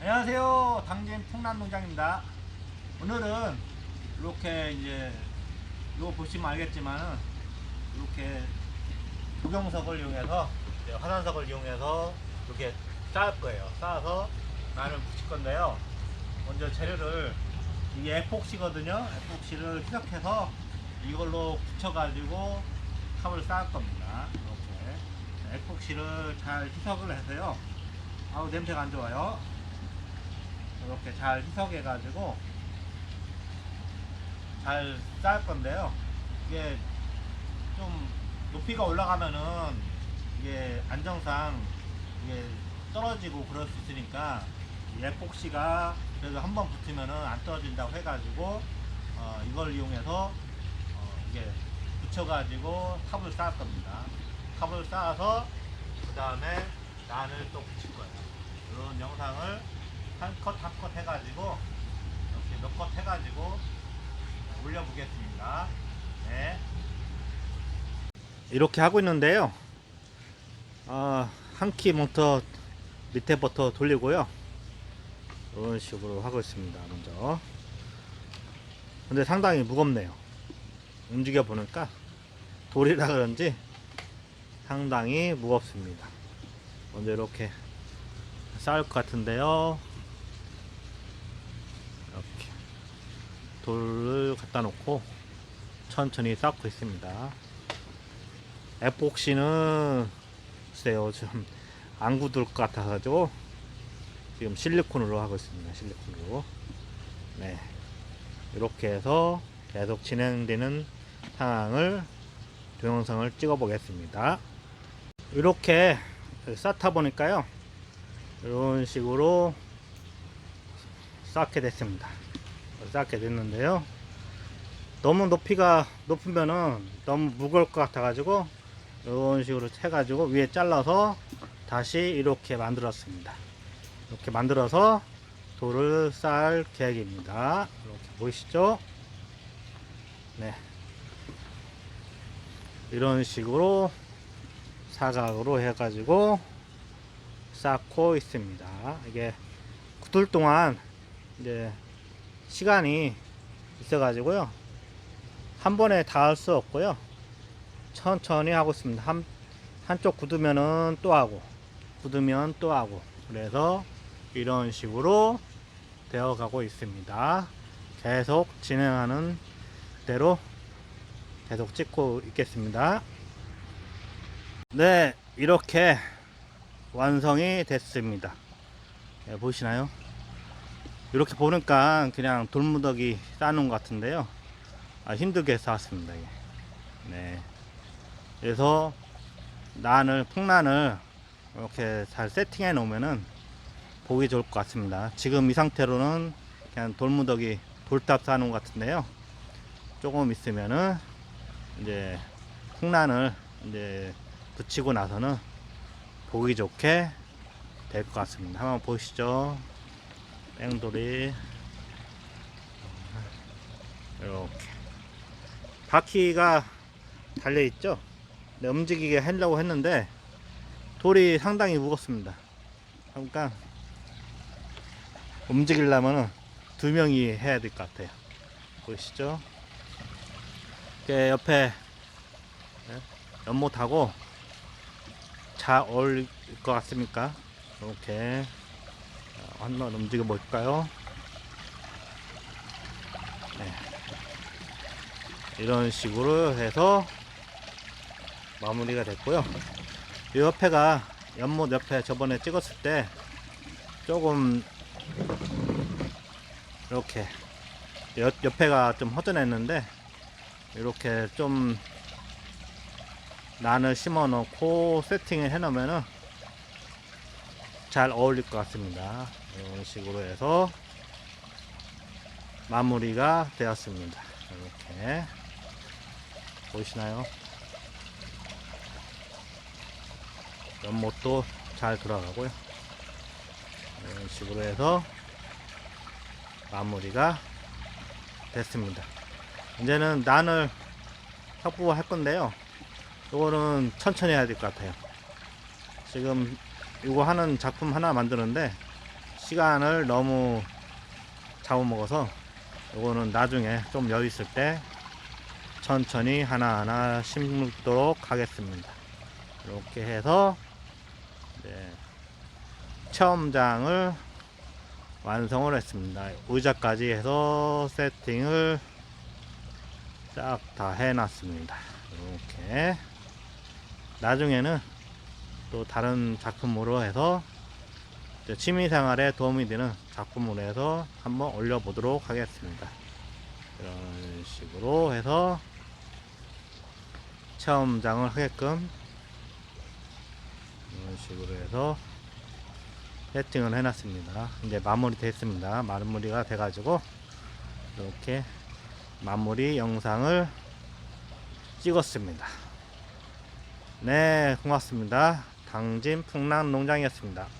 안녕하세요. 당진 풍남농장입니다. 오늘은 이렇게 이제 이거 보시면 알겠지만은 이렇게 조경석을 이용해서 화산석을 이용해서 이렇게 쌓을 거예요. 쌓아서 나를 붙일 건데요. 먼저 재료를 이게 에폭시거든요. 에폭시를 희석해서 이걸로 붙여가지고 탑을 쌓을 겁니다. 이렇게 에폭시를 잘 희석을 해서요. 아우 냄새가 안 좋아요. 이렇게 잘 희석해 가지고 잘 쌓을 건데요. 이게 좀 높이가 올라가면은 이게 안정상 이게 떨어지고 그럴 수 있으니까 이 에폭시가 그래도 한 번 붙으면은 안 떨어진다고 해가지고 어, 이걸 이용해서 어, 이게 붙여가지고 탑을 쌓을 겁니다. 탑을 쌓아서 그 다음에 난을 또 붙일 거예요. 이런 영상을 한컷 한 컷 해가지고 이렇게 몇 컷 해가지고 올려보겠습니다. 네. 이렇게 하고 있는데요. 아, 한키 모터 밑에부터 돌리고요. 이런 식으로 하고 있습니다. 먼저. 근데 상당히 무겁네요. 움직여 보니까 돌이라 그런지 상당히 무겁습니다. 먼저 이렇게 쌓을 것 같은데요. 이렇게 돌을 갖다 놓고 천천히 쌓고 있습니다. 에폭시는 글쎄요 좀안 굳을 것 같아가지고 지금 실리콘으로 하고 있습니다. 실리콘으로 네 이렇게 해서 계속 진행되는 상황을 동영상을 찍어 보겠습니다. 이렇게 쌓다 보니까요 이런 식으로 쌓게 됐습니다. 쌓게 됐는데요. 너무 높이가 높으면은 너무 무거울 것 같아 가지고 이런 식으로 해 가지고 위에 잘라서 다시 이렇게 만들었습니다. 이렇게 만들어서 돌을 쌓을 계획입니다. 이렇게 보이시죠? 네. 이런 식으로 사각으로 해 가지고 쌓고 있습니다. 이게 굳을 동안 이제 시간이 있어가지고요. 한 번에 다 할 수 없고요. 천천히 하고 있습니다. 한, 한쪽 굳으면은 또 하고, 굳으면 또 하고. 그래서 이런 식으로 되어 가고 있습니다. 계속 진행하는 대로 계속 찍고 있겠습니다. 네, 이렇게 완성이 됐습니다. 네, 보시나요? 이렇게 보니까 그냥 돌무더기 쌓는 것 같은데요. 아, 힘들게. 이게. 네. 그래서 난을 풍란을 이렇게 잘 세팅해 놓으면은 보기 좋을 것 같습니다. 지금 이 상태로는 그냥 돌무더기 돌탑 쌓는 것 같은데요. 조금 있으면은 이제 풍란을 이제 붙이고 나서는 보기 좋게 될 것 같습니다. 한번 보시죠. 뺑돌이 이렇게 바퀴가 달려 있죠. 네, 움직이게 하려고 했는데 돌이 상당히 무겁습니다. 그러니까 움직이려면 두 명이 해야 될 것 같아요. 보이시죠? 옆에 네, 연못하고 잘 어울릴 것 같습니까? 이렇게 어, 한번 움직여 볼까요? 네. 이런 식으로 해서 마무리가 됐고요. 이 옆에가 연못 옆에 저번에 찍었을 때 조금 이렇게 옆, 옆에가 좀 허전했는데 이렇게 좀 난을 심어 놓고 세팅을 해 놓으면은 잘 어울릴 것 같습니다. 이런 식으로 해서 마무리가 되었습니다. 이렇게 보이시나요? 연못도 잘 들어가고요. 이런 식으로 해서 마무리가 됐습니다. 이제는 난을 확보할 건데요. 이거는 천천히 해야 될 것 같아요. 지금 이거 하는 작품 하나 만드는데 시간을 너무 잡아먹어서 요거는 나중에 좀 여유 있을 때 천천히 하나하나 심도록 하겠습니다. 이렇게 해서 체험장을 완성을 했습니다. 의자까지 해서 세팅을 싹 다 해놨습니다. 이렇게 나중에는 또 다른 작품으로 해서 취미생활에 도움이 되는 작품으로 해서 한번 올려보도록 하겠습니다. 이런 식으로 해서 체험장을 하게끔 이런 식으로 해서 세팅을 해놨습니다. 이제 마무리 됐습니다. 마무리가 돼가지고 이렇게 마무리 영상을 찍었습니다. 네, 고맙습니다. 당진 풍랑 농장이었습니다.